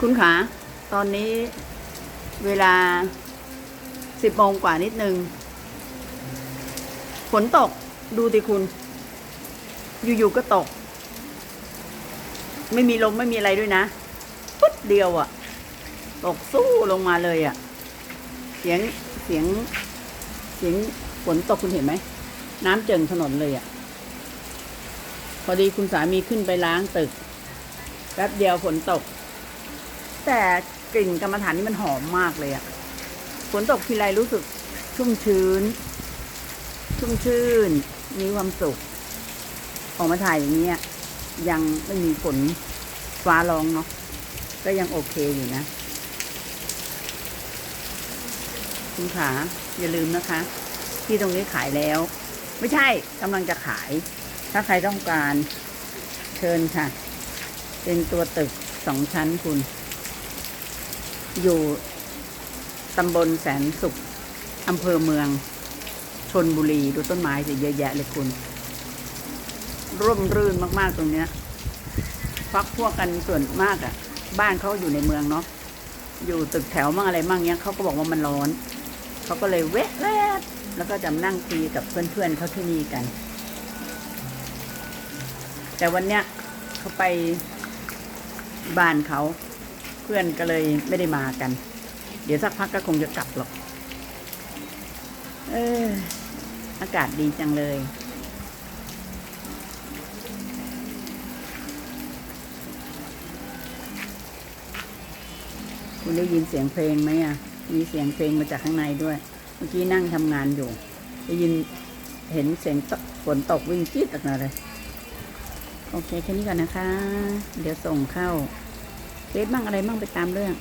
คุณขาตอนนี้เวลาสิบโมงกว่านิดนึงฝนตกดูติคุณ อยู่ๆก็ตก ไม่มีลมไม่มีอะไรด้วยนะปุ๊บเดียวอะตกสู้ลงมาเลยอะเสียงเสียงเสียงฝนตกคุณเห็นไหม น้ำเจิ่งถนนเลยอะพอดีคุณสามีขึ้นไปล้างตึก แป๊บเดียวฝนตก แต่กลิ่นกรรมฐานนี่มันหอมมากเลยอะฝนตกทีไรรู้สึกชุ่มชื้น ชุ่มชื่น มีความสุข ออกมาถ่ายอย่างเงี้ย ยังไม่มีฝนฟ้าร้องเนาะก็ยังโอเคอยู่นะ คุณขาอย่าลืมนะคะ ที่ตรงนี้ขายแล้ว ไม่ใช่กำลังจะขาย ถ้าใครต้องการ เชิญค่ะ เป็นตัวตึกสองชั้นคุณ อยู่ตำบลแสนสุขอำเภอเมืองชนบุรีดูต้นไม้สิเยอะแยะเลยคุณ ร่มรื่นมากๆตรงเนี้ยพักพวกกันส่วนมากอะ่ะ บ้านเขาอยู่ในเมืองเนาะอยู่ตึกแถวมั่งอะไรมั่งเนี้ยเขาก็บอกว่ามันร้อนเขาก็เลยแวะแวะแล้วก็จะนั่งคุยกับเพื่อนๆเขาที่นี่กัน แต่วันเนี้ยเขาไปบ้านเขา เพื่อนก็เลยไม่ได้มากัน เดี๋ยวสักพักก็คงจะกลับหรอก เออ อากาศดีจังเลย คุณได้ยินเสียงเพลงไหมอะ มีเสียงเพลงมาจากข้างในด้วย เมื่อกี้นั่งทำงานอยู่ ได้ยินเห็นเสียงฝนตกวิ่งจี๊ดออกมาเลย โอเค แค่นี้ก่อนนะคะ เดี๋ยวส่งเข้า เฟซบ้างอะไรบ้างไปตามเรื่อง